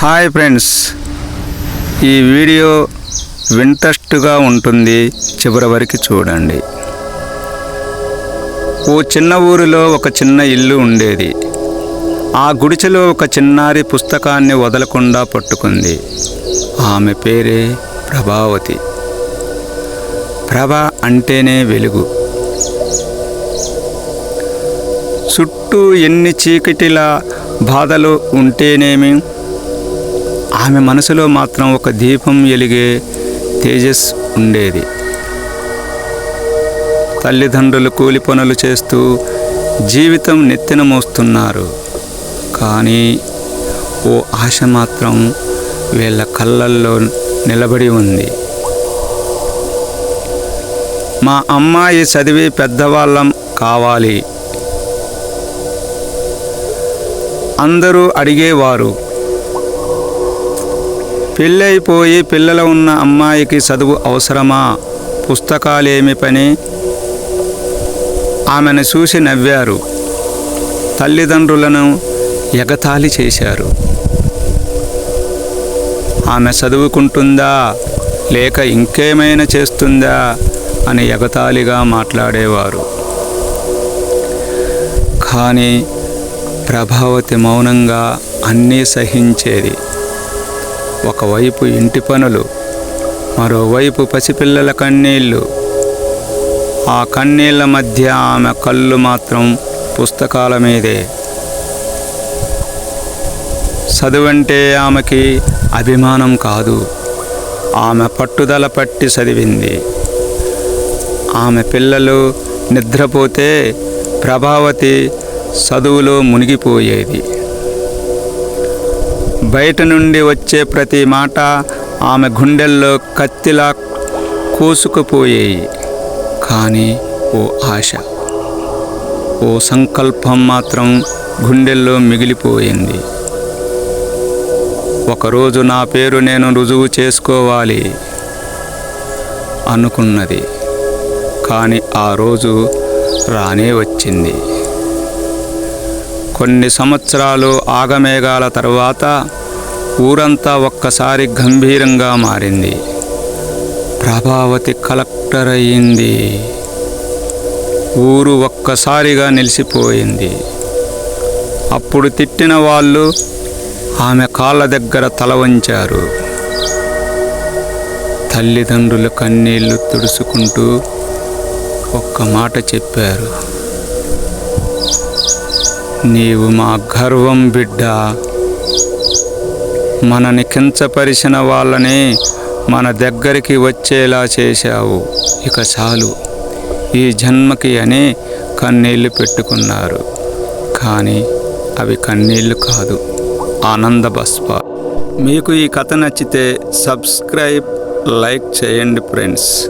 Hi friends. ఈ video వింట్రెస్ట్గా ఉంటుంది. చివరి వరకు చూడండి. ఓ చిన్న ఊరిలో ఒక చిన్న ఇల్లు ఉండేది. ఆ గుడిచెలో ఒక చిన్నారి పుస్తకాన్ని వదలకుండా పట్టుకుంది. ఆమె పేరే ప్రభావతి. ప్రభ అంటేనే వెలుగు. చుట్టూ ఎన్ని చీకటిలా బాధలు ఉంటేనేమి ఆమె మనసులో మాత్రం ఒక దీపం ఎలిగే తేజస్ ఉండేది. తల్లిదండ్రులు కూలి పనులు చేస్తూ జీవితం నెత్తిన మోస్తున్నారు. కానీ ఓ ఆశ మాత్రం వీళ్ళ కళ్ళల్లో నిలబడి ఉంది. మా అమ్మాయి చదివి పెద్దవాళ్ళం కావాలి. అందరూ అడిగేవారు పెళ్ళైపోయి పిల్లలు ఉన్న అమ్మాయికి చదువు అవసరమా? పుస్తకాలేమి పని? ఆమెను చూసి నవ్వారు. తల్లిదండ్రులను ఎగతాళి చేశారు. ఆమె చదువుకుంటుందా? లేక ఇంకేమైనా చేస్తుందా? అని ఎగతాళిగా మాట్లాడేవారు. కానీ ప్రభావతి మౌనంగా అన్నీ సహించేది. ఒకవైపు ఇంటి పనులు మరోవైపు పసిపిల్లల కన్నీళ్ళు ఆ కన్నీళ్ళ మధ్య ఆమె కళ్ళు మాత్రం పుస్తకాల మీదే. చదువంటే ఆమెకి అభిమానం కాదు ఆమె పట్టుదల పట్టి చదివింది. ఆమె పిల్లలు నిద్రపోతే ప్రభావతి చదువులో మునిగిపోయేది. బయట నుండి వచ్చే ప్రతి మాట ఆమె గుండెల్లో కత్తిలా కోసుకుపోయేయి. కానీ ఓ ఆశ ఓ సంకల్పం మాత్రం గుండెల్లో మిగిలిపోయింది. ఒకరోజు నా పేరు నేను రుజువు చేసుకోవాలి అనుకున్నది. కానీ ఆ రోజు రానే వచ్చింది. కొన్ని సంవత్సరాలు ఆగమేఘాల తర్వాత ఊరంతా ఒక్కసారి గంభీరంగా మారింది. ప్రభావతి కలెక్టర్ అయ్యింది ఊరు ఒక్కసారిగా నిలిచిపోయింది అప్పుడు తిట్టిన వాళ్ళు ఆమె కాళ్ళ దగ్గర తల వంచారు. తల్లిదండ్రుల కన్నీళ్ళు తుడుచుకుంటూ ఒక్క మాట చెప్పారు. నీవు మా గర్వం బిడ్డ మనని కించపరిచిన వాళ్ళని మన దగ్గరికి వచ్చేలా చేశావు. ఇక చాలు. ఈ జన్మకి అని కన్నీళ్ళు పెట్టుకున్నారు. కానీ అవి కన్నీళ్ళు కాదు. ఆనంద బస్ప. మీకు ఈ కథ నచ్చితే సబ్స్క్రైబ్ లైక్ చేయండి ఫ్రెండ్స్.